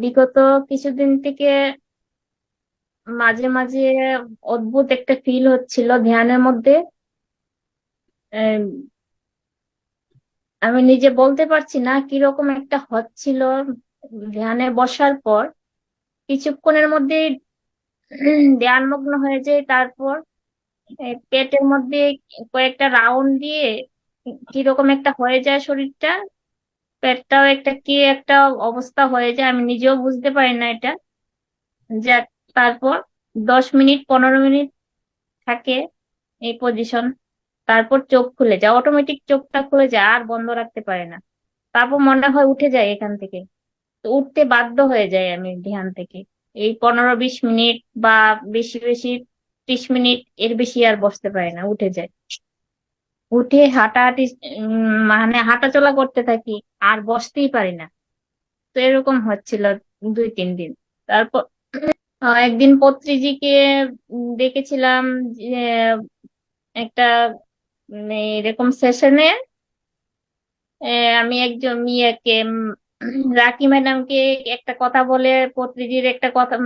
বিগত কিছুদিন থেকে মাঝে মাঝে অদ্ভুত একটা ফিল হচ্ছিল ধ্যানের মধ্যে। আমি নিজে বলতে পারছি না কীরকম একটা হচ্ছিল ধ্যানে বসার পর। কিছুক্ষণের মধ্যে ধ্যানমগ্ন হয়ে যায় তারপর পেটের মধ্যে কয়েকটা রাউন্ড দিয়ে কীরকম একটা হয়ে যায় শরীরটা। পেটটাও একটা কি একটা অবস্থা হয়ে যায়, আমি নিজেও বুঝতে পারি না এটা। যাক, তারপর দশ মিনিট, পনেরো মিনিট থাকে এই পজিশন তারপর চোখ খুলে যায় অটোমেটিক চোখটা খুলে যায়, আর বন্ধ রাখতে পারে না। তারপর মনে হয় উঠে যায় এখান থেকে। তো উঠতে বাধ্য হয়ে যায় আমি ধ্যান থেকে। এই পনেরো বিশ মিনিট বা বেশি বেশি ত্রিশ মিনিট এর বেশি আর বসতে পারি না, উঠে যায়। উঠে হাঁটাহাঁটি মানে হাঁটাচলা করতে থাকি, আর বসতেই পারি না। তো এরকম হচ্ছিল দুই, তিন দিন। তারপর একদিন পত্রিজিকে দেখেছিলাম যে, একটা এরকম সেশনে আমি একজন মেয়েকে রাকি ম্যাডামকে একটা কথা বলে, পত্রিজির একটা কথা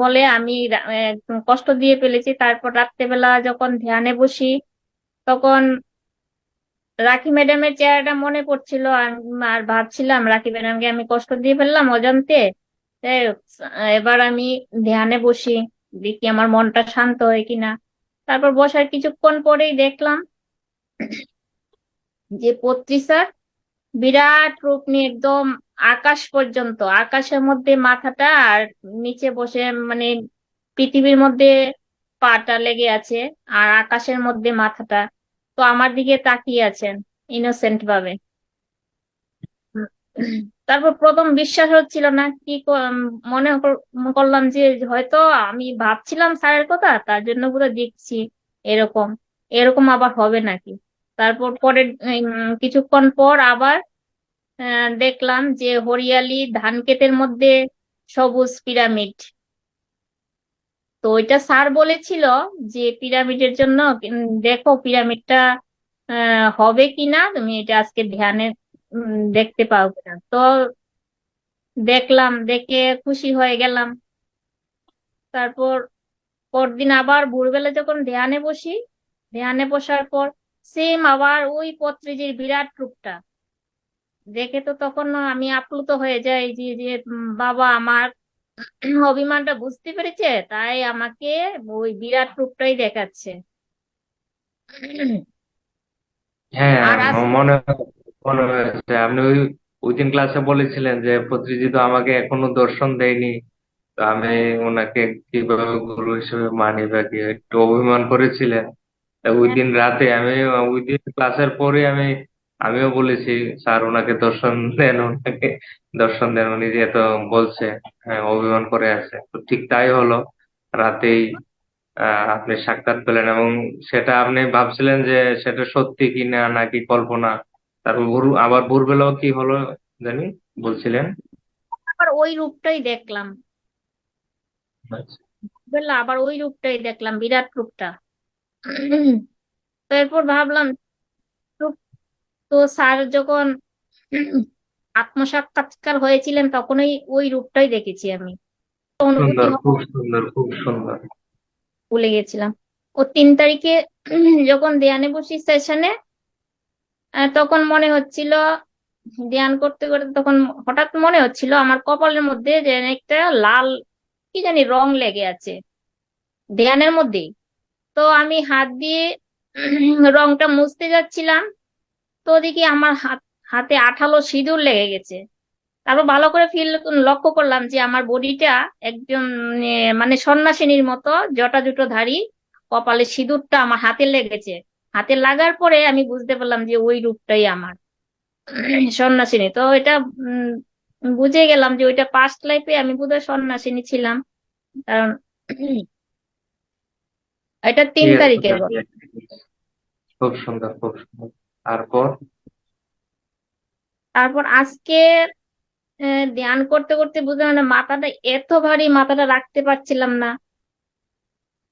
বলে, আমি কষ্ট দিয়ে ফেলেছি। তারপর রাত্রেবেলা যখন ধ্যানে বসি, তখন রাখি ম্যাডামের চেহারাটা মনে পড়ছিল আর ভাবছিলাম রাখি ম্যাডামকে আমি কষ্ট দিয়ে ফেললাম অজান্তে। এবার আমি ধ্যানে বসি, দেখি আমার মনটা শান্ত হয় কিনা। তারপর বসার কিছুক্ষণ পরেই দেখলাম যে পত্রী স্যার বিরাট রূপ নিয়ে একদম আকাশ পর্যন্ত, আকাশের মধ্যে মাথাটা আর নিচে বসে মানে পৃথিবীর মধ্যে পাটা লেগে আছে আর আকাশের মধ্যে মাথাটা। তো আমার দিকে তাকিয়ে আছেন ইনোসেন্ট ভাবে। তারপর প্রথম বিশ্বাস হচ্ছিল না, কি মনে করলাম যে হয়তো আমি ভাবছিলাম স্যারের কথা, তার জন্য পুরো দেখছি এরকম এরকম আবার হবে নাকি। তারপর পরে কিছুক্ষণ পর আবার দেখলাম যে হরিয়ালি ধান ক্ষেতের মধ্যে সবুজ পিরামিড। তো ওইটা স্যার বলেছিল যে পিরামিডের জন্য দেখো পিরামিডটা হবে কিনা, তুমি এটা আজকে ধ্যানে দেখতে পাও কিনা তো দেখলাম, দেখে খুশি হয়ে গেলাম। তারপর পরদিন আবার ভোরবেলা যখন ধ্যানে বসি, ধ্যানে বসার পর সেম আবার ওই পত্রিজির বিরাট রূপটা। দেখে তো তখন আমি আপ্লুত হয়ে যাই যে যে বাবা আমার অভিমানটা বুঝতে পেরেছে? তাই আমাকে ওই বিরাট রূপটাই দেখাচ্ছে। হ্যাঁ মনে মনে হয়েছে আপনি ওই ওই দিন ক্লাসে বলেছিলেন যে পত্রিজি তো আমাকে এখনও দর্শন দেয়নি। তো আমি ওনাকে কীভাবে গুরু হিসেবে মানি বা কি একটু অভিমান করেছিলেন। ওই হ্যাঁ। দিন রাতে আমি ওই দিন ক্লাসের পরে আমি আমিও বলেছি স্যার ওনাকে দর্শন দেন ওনাকে দর্শন দেন উনি যেহেতু বলছে হ্যাঁ অভিমান করে আছে। তো ঠিক তাই হলো রাতেই আপনি সাক্ষাৎ পেলেন এবং সেটা আপনি ভাবছিলেন যে সেটা সত্যি কি না নাকি কল্পনা? তারপর ভোর আবার ভোরবেলাও কি হলো জানি বলছিলেন? আবার ওই রূপটাই দেখলাম। আচ্ছা। বুঝলা আবার ওই রূপটাই দেখলাম বিরাট রূপটা। তো এরপর ভাবলাম তো স্যার যখন আত্মসাক্ষাৎকার হয়েছিলেন তখনই ওই ওই রূপটাই দেখেছি আমি। ভুলে গেছিলাম। ও তিন তারিখে যখন ধ্যানে বসি সেশনে তখন মনে হচ্ছিল ধ্যান করতে করতে তখন হঠাৎ মনে হচ্ছিল আমার কপালের মধ্যে যে একটা লাল কি জানি রং লেগে আছে ধ্যানের মধ্যেই। তো আমি হাত দিয়ে রংটা মুছতে যাচ্ছিলাম। তো দেখি আমার হাত হাতে আঠালো সিঁদুর লেগে গেছে। তারপর ভালো করে ফিল লক্ষ্য করলাম যে আমার বডিটা একজন মানে সন্ন্যাসিনীর মতো জটা জুটো ধারি কপালে সিঁদুরটা আমার হাতে লেগেছে। হাতে লাগার পরে আমি বুঝতে পারলাম যে ওই রূপটাই আমার সন্ন্যাসিনী। তো এটা উম, বুঝে গেলাম যে ওইটা পাস্ট লাইফে আমি বোধহয় সন্ন্যাসিনী ছিলাম। কারণ এটা তিন তারিখের খুব সুন্দর খুব সুন্দর। তারপর? তারপর আজকে ধ্যান করতে করতে বুঝলাম না, মাথাটা এত ভারী, মাথাটা রাখতে পারছিলাম না।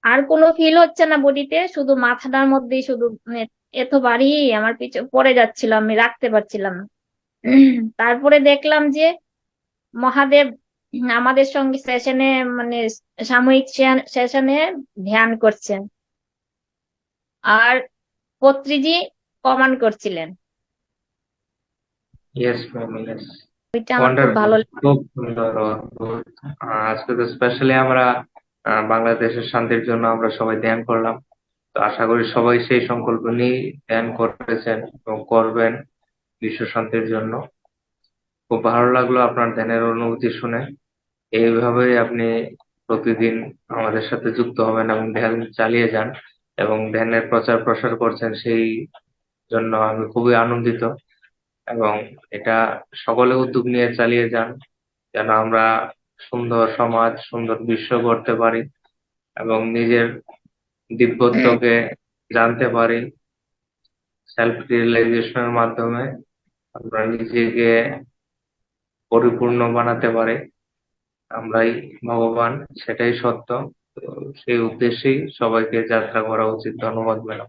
আর কোনো ফিল হচ্ছে না বডিতে, শুধু মাথাটার মধ্যেই শুধু মানে এত ভারী আমার পিছু, পড়ে যাচ্ছিল, আমি রাখতে পারছিলাম না। তারপরে দেখলাম যে, মহাদেব আমাদের সঙ্গে সেশনে মানে সাময়িক সেশনে ধ্যান করছেন। আর পত্রীজি কমান করছিলেন। ইয়েস ম্যাম ইয়েস ওইটা আমার খুব ভালো খুব সুন্দর অদ্ভুত। আজকে তো স্পেশালি আমরা বাংলাদেশের শান্তির জন্য আমরা সবাই ধ্যান করলাম। তো আশা করি সবাই সেই সংকল্প নিয়ে ধ্যান করেছেন এবং করবেন বিশ্ব শান্তির জন্য। খুব ভালো লাগল আপনার ধ্যানের অনুভূতি শুনে। এইভাবেই আপনি প্রতিদিন আমাদের সাথে যুক্ত হবেন এবং ধ্যান চালিয়ে যান এবং ধ্যানের প্রচার প্রসার করছেন সেই জন্য আমি খুবই আনন্দিত এবং এটা সকলে উদ্যোগ নিয়ে চালিয়ে যান যেন আমরা সুন্দর সমাজ, সুন্দর বিশ্ব গড়তে পারি এবং নিজের দিব্যত্বকে জানতে পারি। সেলফ রিয়েলাইজেশনের মাধ্যমে আমরা নিজেকে পরিপূর্ণ বানাতে পারি। আমরাই ভগবান, সেটাই সত্য। সেই উদ্দেশ্যেই সবাইকে যাত্রা করা উচিত। ধন্যবাদ madam.